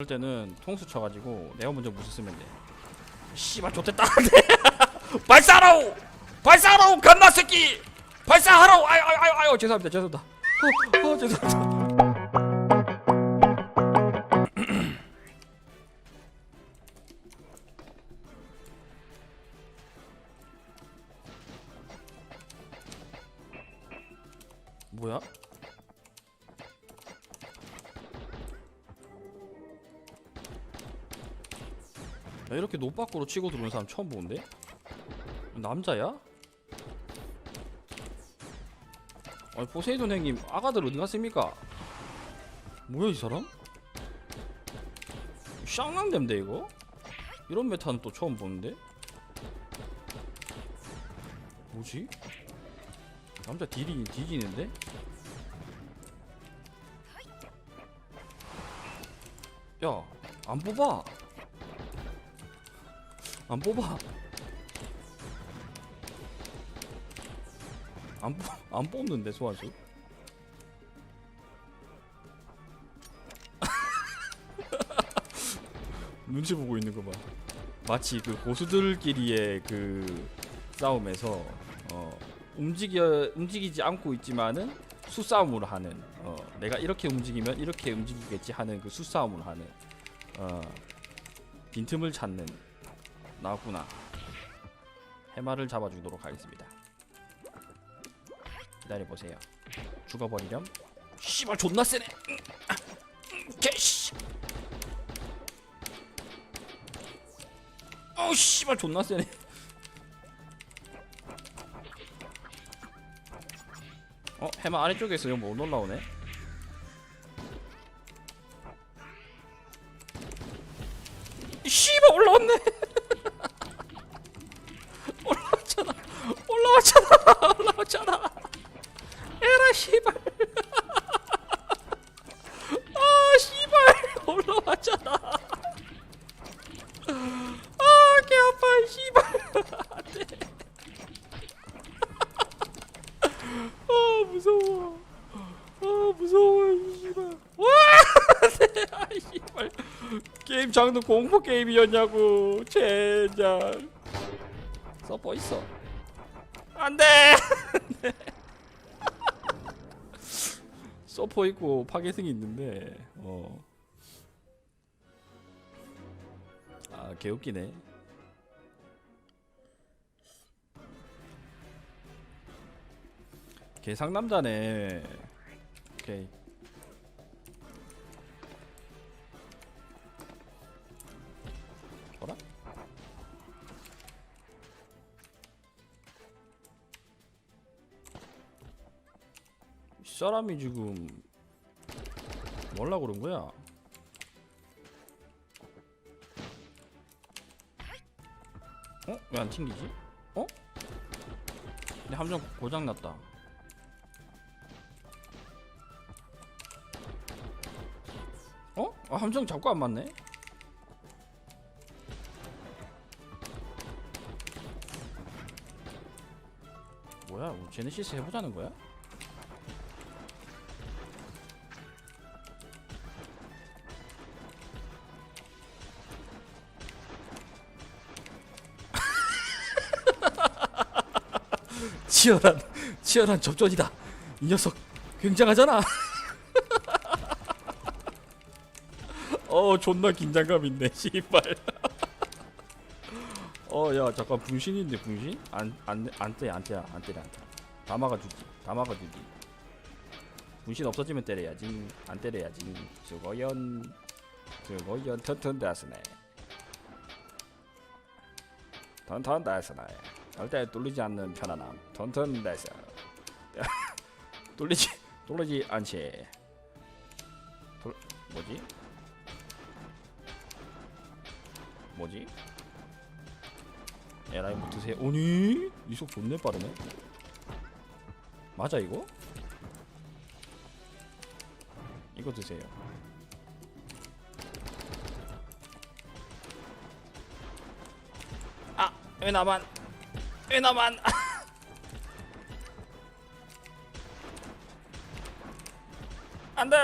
그럴 때는 통수 쳐가지고 내가 먼저 무슨 쓰면 돼. 씨발 좋댔다. 네. 발사하라고! 발사하라고 갓나 새끼! 발사하라고! 아유 아유 아유 아유 죄송합니다 죄송합니다. 어, 어 죄송합니다. 야, 이렇게 노밖으로 치고 들어오는 사람 처음 보는데? 남자야? 아니 포세이돈 형님 아가들 어디 갔습니까? 뭐야 이 사람? 쌍랑댐데 이거? 이런 메타는 또 처음 보는데? 뭐지? 남자 딜이 뒤지는데? 야, 안 뽑아. 안 뽑아. 안, 뽑, 안 뽑는데 소환수. 눈치 보고 있는 거 봐. 마치 그 고수들끼리의 그 싸움에서 어, 움직여 움직이지 않고 있지만은 수싸움을 하는 어, 내가 이렇게 움직이면 이렇게 움직이겠지 하는 그 수싸움을 하는 어, 빈틈을 찾는 나왔구나. 해마를 잡아주도록 하겠습니다. 기다려 보세요. 죽어버리렴. 씨발 존나 세네. 개씨. 어우 씨발 존나 세네. 어 해마 아래쪽에 있어. 이거 못 올라오네. 씨발. 아 씨발 올라왔잖아. 아개 아파 씨발. 안돼. 아 무서워. 아 무서워 이 씨발. 와. 아. 게임 장르 공포 게임이었냐고 젠장. 서버 있어. 안돼. 서퍼 있고 파괴승이 있는데 어. 아 개웃기네. 개 상남자네. 오케이. 사람이 지금 뭘라 그런 거야? 어? 왜 안 튕기지? 어? 내 함정 고장 났다. 어? 아, 함정 자꾸 안 맞네. 뭐야? 우리 제네시스 해보자는 거야? 치열한 치열한 접전이다. 이 녀석 굉장하잖아. 어 존나 긴장감 있네. 씨발. 어야 잠깐 분신인데 분신? 안안안때안 때야 안 때려 안 때려. 다 막아주지. 다 막아주지. 분신 없어지면 때려야지. 안 때려야지. 수고연 수고연 턴턴 다스네. 턴턴 다스네. 절대 뚫리지 않는 편안함. 턴턴 다스. 뚫리지 뚫리지 않지. 돌 뭐지? 뭐지? 에라인 붙으세요. 오니? 이속 존내 빠르네. 맞아 이거? 이거 드세요. 아, 왜 나만? 왜 나만? 안돼.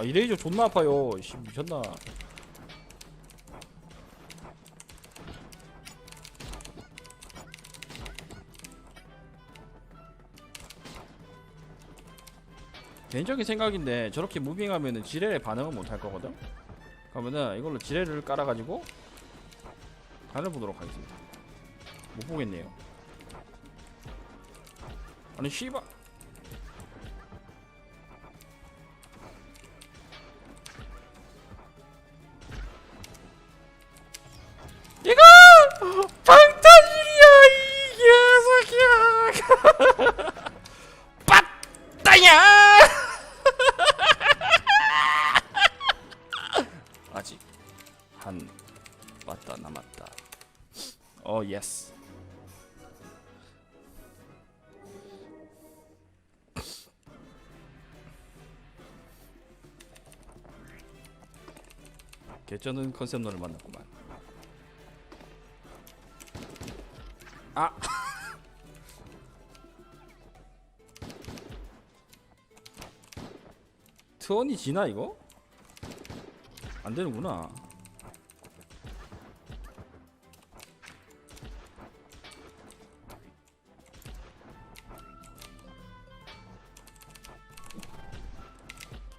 아 이레이저 존나 아파요 씨 미쳤나 개인적인 생각인데 저렇게 무빙하면은 지뢰에 반응을 못할 거거든 그러면은 이걸로 지뢰를 깔아가지고 간을 보도록 하겠습니다. 못 보겠네요. 아니 씨발 개쩌는 컨셉 너를 만났구만 아 트원이 지나 이거? 안 되는구나.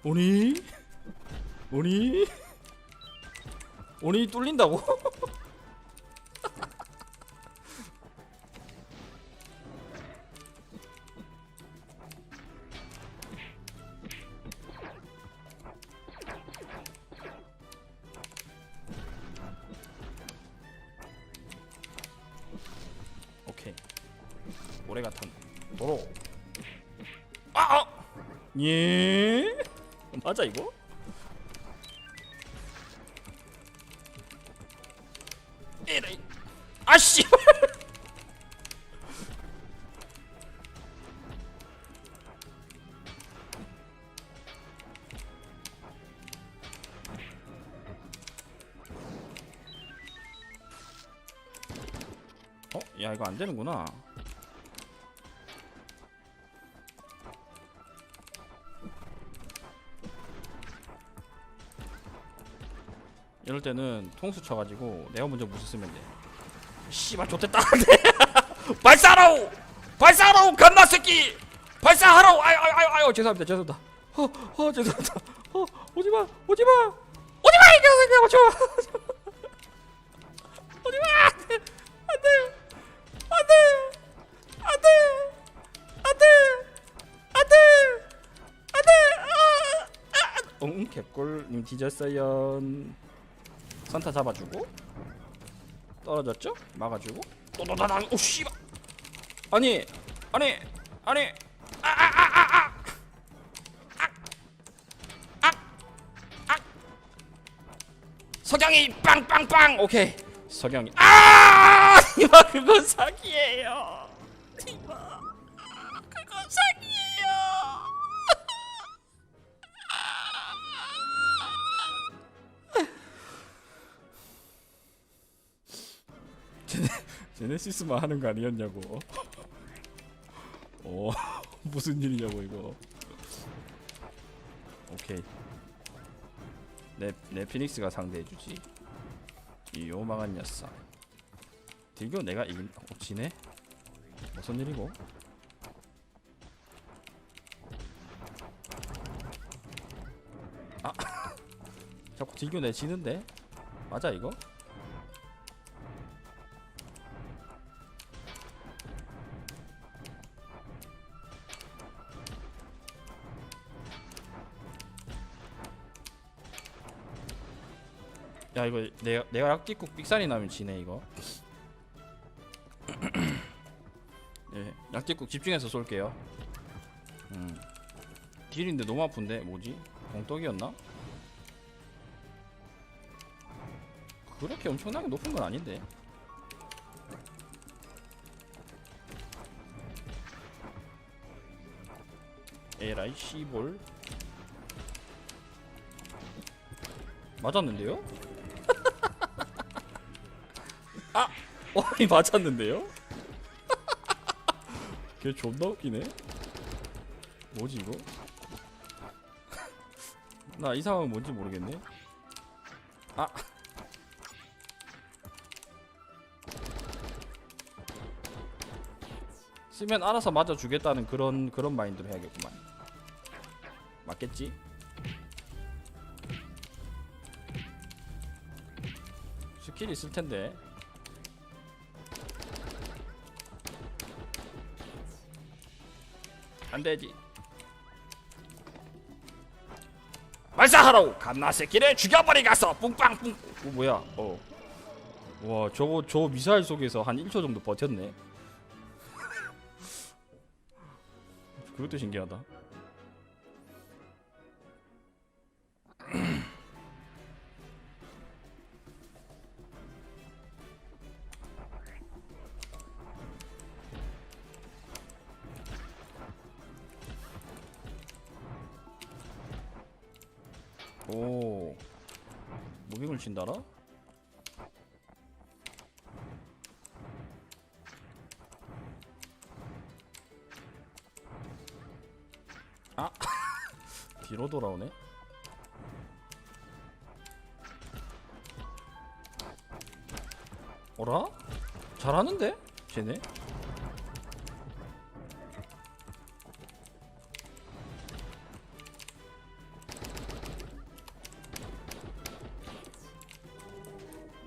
오니? 오니? 오니 뚫린다고? 아! 아! 예? 맞아 이거? 야 이거 안 되는구나. 이럴 때는 통수 쳐가지고 내가 먼저 무스 쓰면 돼. 씨발 좋댔다. 발사하라고! 발사하라고 갓나 새끼! 발사하라고! 아유 아유 아유 죄송합니다 죄송합니다. 어, 어 죄송합니다. 어 오지마 오지마 오지마 이 개새끼야 오지마. 오지마 개꿀님 뒤졌어요 산타 잡아주고 떨어졌죠? 막아주고. 또또다당 오 씨발. 아니 아니 아니. 아아아아아. 석양이 빵빵빵. 오케이. 석양이. 아! 이마 그건 사기예요 제네 제네시스만 하는 거 아니었냐고 어 무슨 일이냐고 이거 오케이 내, 내 피닉스가 상대해주지 이 요망한 녀석 딜교 내가 이긴 어, 지네? 무슨 일이고? 아 자꾸 딜교 내 지는데? 맞아 이거? 야 이거 내가 내가 약뒷국 삑살이 나면 지네 이거. 예, 약뒷국 집중해서 쏠게요. 음. 딜인데 너무 아픈데 뭐지? 공떡이었나? 그렇게 엄청나게 높은 건 아닌데. 에라이 씨볼 맞았는데요? 아! 어, 이 맞았는데요? 걔 존나 웃기네. 뭐지 이거? 나 이 상황은 뭔지 모르겠네. 아. 쓰면 알아서 맞아 주겠다는 그런 그런 마인드로 해야겠구만. 맞겠지? 스킬 있을 텐데. 안 되지. 발사하라고. 갓나 새끼를 죽여버리겠어 뿡빵뿡. 어 뭐야? 어 와 저거 저 미사일 속에서 한 1초 정도 버텼네. 그것도 신기하다 친다라? 아 뒤로 돌아오네 어라? 잘하는데? 쟤네?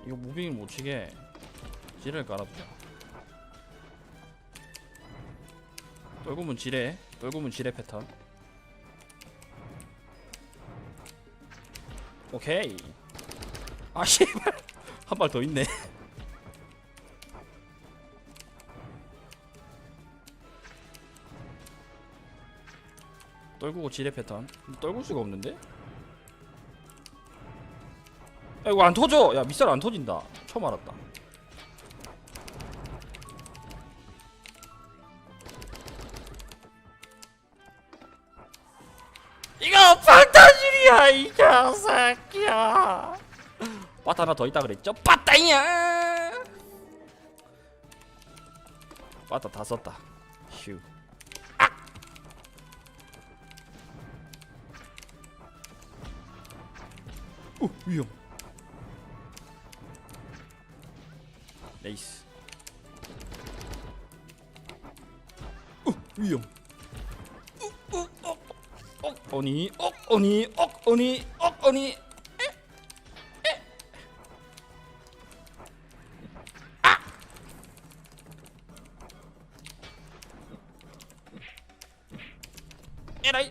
이거 무빙을 못 치게 지뢰를 깔아두자. 떨구면 지뢰 떨구면 지뢰 패턴. 오케이. 아 씨발. 한 발 더 있네. 떨구고 지뢰 패턴. 떨굴 수가 없는데? 야 이거 안 터져. 야 미사일 안 터진다. 처음 알았다. 이거 방탄줄이야 이 개새끼야. 바타 하나 더 있다 그랬죠? 바타이야! 바타 다 썼다. 휴. 오 위험 레이스 어 위험 어, 어, 어, 어, 어니 어 어니 어 어니 어 어니 에? 에? 아 에라이